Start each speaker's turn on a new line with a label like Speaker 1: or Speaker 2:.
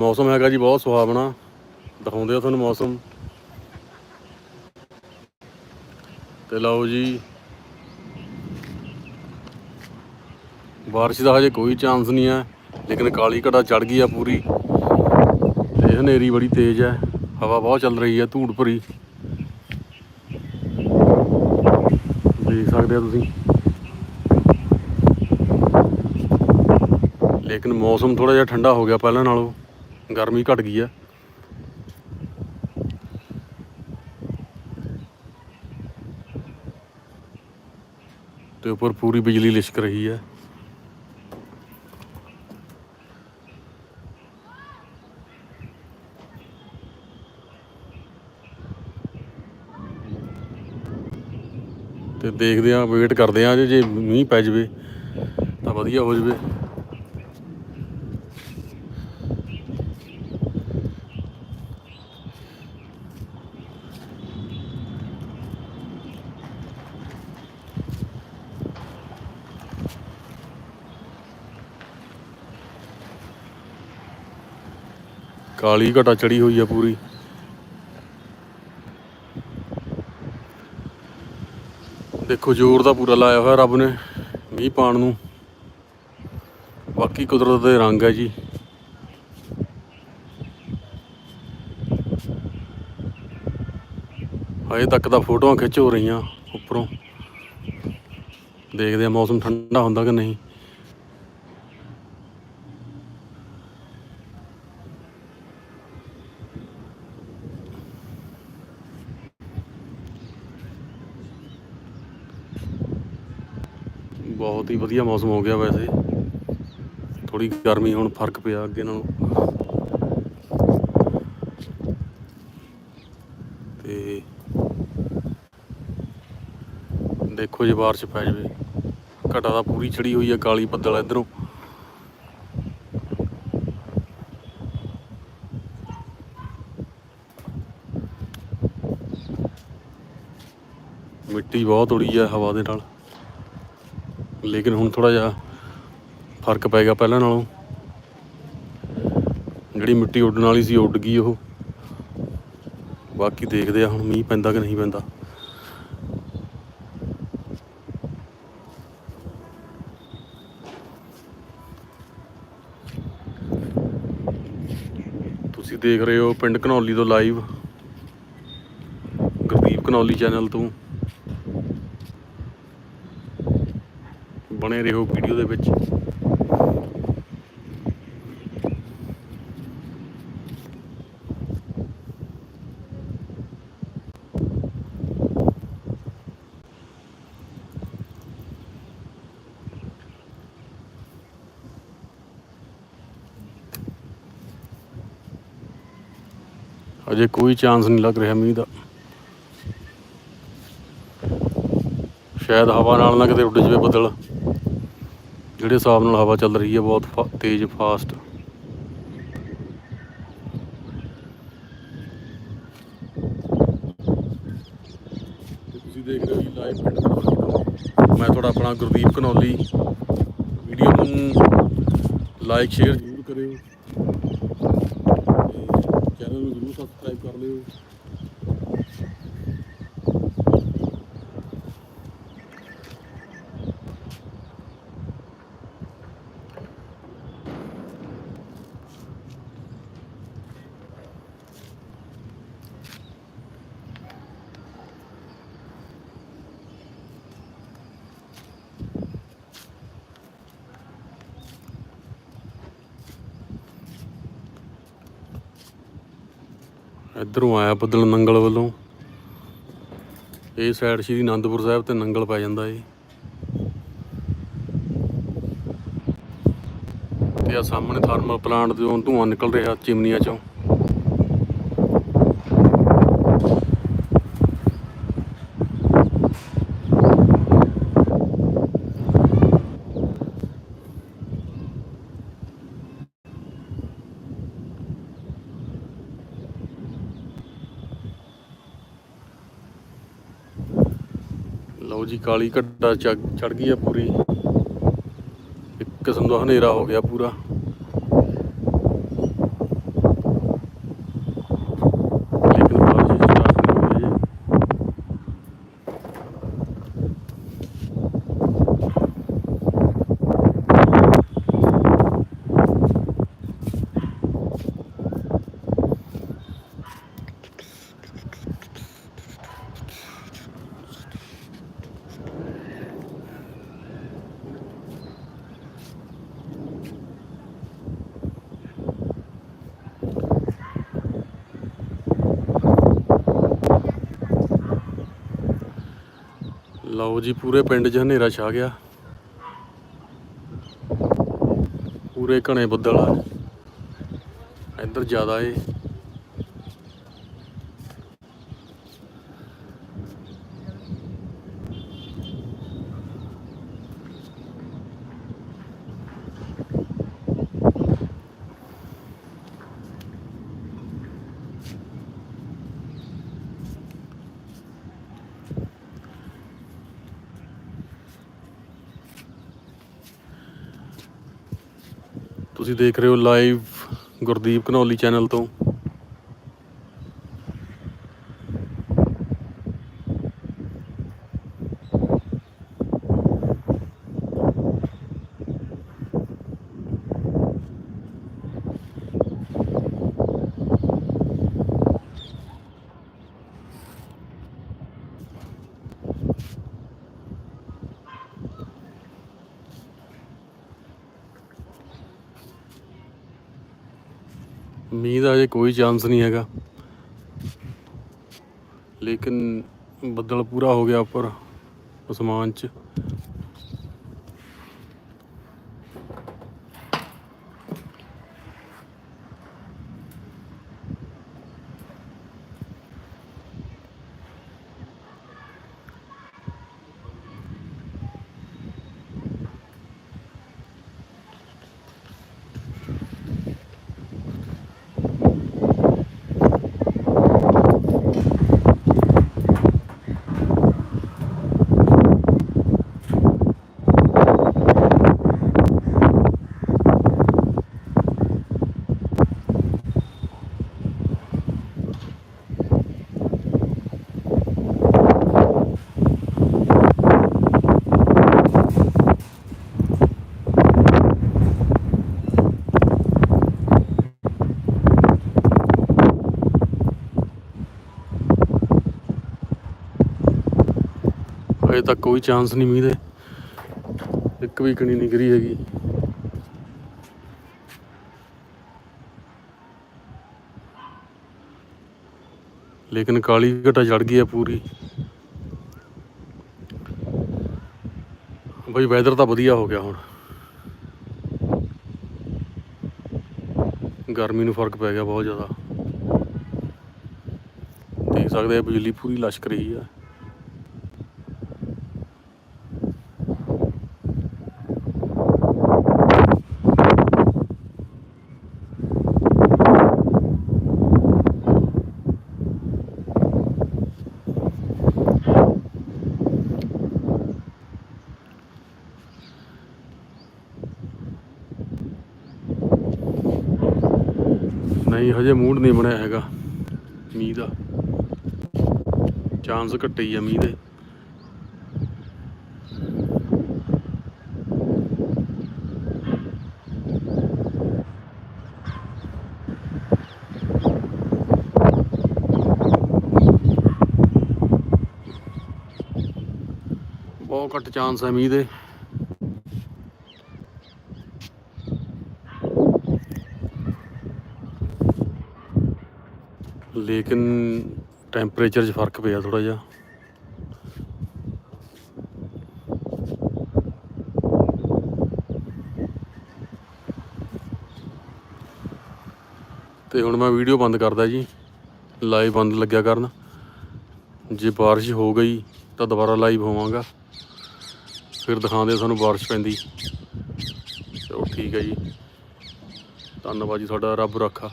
Speaker 1: ਮੌਸਮ ਹੈਗਾ ਜੀ ਬਹੁਤ ਸੁਹਾਵਣਾ। ਦਿਖਾਉਂਦੇ ਆ ਤੁਹਾਨੂੰ ਮੌਸਮ। ਤੇ ਲਓ ਜੀ। ਬਾਰਿਸ਼ ਦਾ ਹਜੇ ਕੋਈ ਚਾਂਸ ਨਹੀਂ ਹੈ, ਲੇਕਿਨ ਕਾਲੀ ਘਟਾ ਚੜ ਗਈ ਆ ਪੂਰੀ। ਤੇ ਹਨੇਰੀ ਬੜੀ ਤੇਜ਼ ਹੈ, ਹਵਾ ਬਹੁਤ ਚੱਲ ਰਹੀ ਹੈ, ਧੂੜ ਭਰੀ। ਦੇਖ ਸਕਦੇ ਆ ਤੁਸੀਂ। ਲੇਕਿਨ ਮੌਸਮ ਥੋੜਾ ਜਿਹਾ ਠੰਡਾ ਹੋ ਗਿਆ ਪਹਿਲਾਂ ਨਾਲੋਂ। ਗਰਮੀ ਘਟ ਗਈ ਆ। ਤੇ ਉੱਪਰ ਪੂਰੀ ਬਿਜਲੀ ਲਿਸ਼ਕ ਰਹੀ ਹੈ ਤੇ ਦੇਖਦੇ ਆ ਵੇਟ ਕਰਦੇ ਆ, ਜੇ ਮੀਂਹ ਪੈ ਜਵੇ ਤਾਂ ਵਧੀਆ ਹੋ ਜਵੇ। ਕਾਲੀ ਘਟਾ ਚੜੀ ਹੋਈ ਆ ਪੂਰੀ। ਦੇਖੋ ਜ਼ੋਰ ਦਾ ਪੂਰਾ ਲਾਇਆ ਹੋਇਆ ਰੱਬ ਨੇ, ਮੀਂਹ ਪਾਣ ਨੂੰ। ਬਾਕੀ ਕੁਦਰਤ ਦੇ ਰੰਗ ਹੈ ਜੀ। ਹਜੇ ਤੱਕ ਤਾਂ ਫੋਟੋਆਂ ਖਿੱਚ ਹੋ ਰਹੀਆਂ ਉੱਪਰੋਂ। ਦੇਖਦੇ ਆ ਮੌਸਮ ਠੰਡਾ ਹੁੰਦਾ ਕਿ ਨਹੀਂ। ਬਹੁਤ ਹੀ ਵਧੀਆ ਮੌਸਮ ਹੋ ਗਿਆ ਵੈਸੇ। ਥੋੜੀ ਗਰਮੀ ਹੁਣ ਫ਼ਰਕ ਪਿਆ ਅੱਗੇ ਨਾਲੋਂ। ਤੇ ਦੇਖੋ ਜੇ ਬਾਰਿਸ਼ ਪੈ ਜਾਵੇ। ਘਟਾ ਤਾਂ ਪੂਰੀ ਚੜੀ ਹੋਈ ਹੈ ਕਾਲੀ ਬੱਦਲ ਇਧਰੋਂ। ਮਿੱਟੀ ਬਹੁਤ ਉੜੀ ਹੈ ਹਵਾ ਦੇ ਨਾਲ। ਲੇਕਿਨ ਹੁਣ ਥੋੜਾ ਜਿਹਾ ਫ਼ਰਕ ਪੈ ਗਿਆ ਪਹਿਲਾਂ ਨਾਲੋਂ। ਜਿਹੜੀ ਮਿੱਟੀ ਉੱਡਣ ਵਾਲੀ ਸੀ ਉੱਡ ਗਈ ਉਹ। ਬਾਕੀ ਦੇਖਦੇ ਆ ਹੁਣ ਮੀਂਹ ਪੈਂਦਾ ਕਿ ਨਹੀਂ ਪੈਂਦਾ। ਤੁਸੀਂ ਦੇਖ ਰਹੇ ਹੋ ਪਿੰਡ ਘਨੌਲੀ ਤੋਂ ਲਾਈਵ ਗੁਰਦੀਪ ਘਨੌਲੀ ਚੈਨਲ ਤੋਂ। ਬਣੇ ਰਹੋ ਵੀਡੀਓ ਦੇ ਵਿੱਚ। ਅਜੇ ਕੋਈ ਚਾਂਸ ਨਹੀਂ ਲੱਗ ਰਿਹਾ ਮੀਂਹ ਦਾ। ਸ਼ਾਇਦ ਹਵਾ ਨਾਲ ਨਾ ਕਿਤੇ ਉੱਡ ਜਵੇ ਬੱਦਲ। ਜਿਹੜੇ ਹਿਸਾਬ ਨਾਲ ਹਵਾ ਚੱਲ ਰਹੀ ਹੈ, ਬਹੁਤ ਫਾ- ਤੇਜ਼ ਫਾਸਟ ਤੁਸੀਂ ਦੇਖ ਰਹੇ ਹੋ ਜੀ ਲਾਈਵ ਮੈਂ ਤੁਹਾਡਾ ਆਪਣਾ ਗੁਰਦੀਪ ਘਨੌਲੀ ਵੀਡੀਓ ਨੂੰ ਲਾਈਕ ਸ਼ੇਅਰ ਜ਼ਰੂਰ ਕਰਿਓ। ਚੈਨਲ ਨੂੰ ਜ਼ਰੂਰ ਸਬਸਕ੍ਰਾਈਬ ਕਰ ਲਿਓ। ਇਧਰੋਂ ਆਇਆ ਬੱਦਲ ਨੰਗਲ ਵੱਲੋਂ। ਇਹ ਸਾਈਡ ਸ਼੍ਰੀ ਅਨੰਦਪੁਰ ਸਾਹਿਬ ਤੇ ਨੰਗਲ ਪੈ ਜਾਂਦਾ ਏ। ਤੇ ਆ ਸਾਹਮਣੇ ਥਰਮਲ ਪਲਾਂਟ ਤੋਂ ਧੂੰਆਂ ਨਿਕਲ ਰਿਹਾ ਚਿਮਨੀਆਂ ਚੋਂ। ਲਓ ਜੀ, ਕਾਲੀ ਘੱਟਾ ਚੜ ਗਈ ਆ ਪੂਰੀ। ਇੱਕ ਕਿਸਮ ਦਾ ਹਨੇਰਾ ਹੋ ਗਿਆ ਪੂਰਾ। ਲਓ ਜੀ, ਪੂਰੇ ਪਿੰਡ 'ਚ ਹਨੇਰਾ ਛਾ ਗਿਆ। ਪੂਰੇ ਘਣੇ ਬੱਦਲ ਆ। ਇੱਧਰ ਜ਼ਿਆਦਾ ਏ। ਤੁਸੀਂ ਦੇਖ ਰਹੇ ਹੋ ਲਾਈਵ ਗੁਰਦੀਪ ਘਨੌਲੀ ਚੈਨਲ ਤੋਂ। ਮੀਂਹ ਦਾ ਅਜੇ ਕੋਈ ਚਾਂਸ ਨਹੀਂ ਹੈਗਾ। ਲੇਕਿਨ ਬੱਦਲ ਪੂਰਾ ਹੋ ਗਿਆ ਉੱਪਰ ਅਸਮਾਨ 'ਚ। ਅਜੇ ਤੱਕ ਕੋਈ ਚਾਂਸ ਨਹੀਂ ਮੀਂਹ ਦੇ। ਇੱਕ ਵੀ ਕਣੀ ਨਹੀਂ ਗਿਰੀ ਹੈਗੀ। ਲੇਕਿਨ ਕਾਲੀ ਘਟਾ ਚੜ ਗਈ ਹੈ ਪੂਰੀ। ਬਈ ਵੈਦਰ ਤਾਂ ਵਧੀਆ ਹੋ ਗਿਆ ਹੁਣ। ਗਰਮੀ ਨੂੰ ਫ਼ਰਕ ਪੈ ਗਿਆ ਬਹੁਤ ਜ਼ਿਆਦਾ। ਦੇਖ ਸਕਦੇ ਆ ਬਿਜਲੀ ਪੂਰੀ ਲਸ਼ਕ ਰਹੀ ਆ। ਨਹੀਂ, ਹਜੇ ਮੂਡ ਨਹੀਂ ਬਣਿਆ ਹੈਗਾ। ਮੀਂਹ ਦਾ। ਚਾਂਸ ਘੱਟੇ ਹੀ ਆ ਮੀਂਹ ਦੇ। ਬਹੁਤ ਘੱਟ ਚਾਂਸ ਹੈ ਮੀਂਹ ਦੇ। ਲੇਕਿਨ ਟੈਂਪਰੇਚਰ 'ਚ ਫ਼ਰਕ ਪਿਆ ਥੋੜਾ ਜਿਹਾ। ਤੇ ਹੁਣ ਮੈਂ ਵੀਡੀਓ ਬੰਦ ਕਰਦਾ ਜੀ। ਲਾਈਵ ਬੰਦ ਲੱਗਿਆ ਕਰਨ। ਜੇ ਬਾਰਿਸ਼ ਹੋ ਗਈ ਤਾਂ ਦੁਬਾਰਾ ਲਾਈਵ ਹੋਵਾਂਗਾ। ਫਿਰ ਦਿਖਾਉਂਦੇ ਤੁਹਾਨੂੰ ਬਾਰਿਸ਼ ਪੈਂਦੀ। ਚਲੋ ਠੀਕ ਹੈ ਜੀ। ਧੰਨਵਾਦ ਜੀ ਤੁਹਾਡਾ। ਰੱਬ ਰੱਖਾ।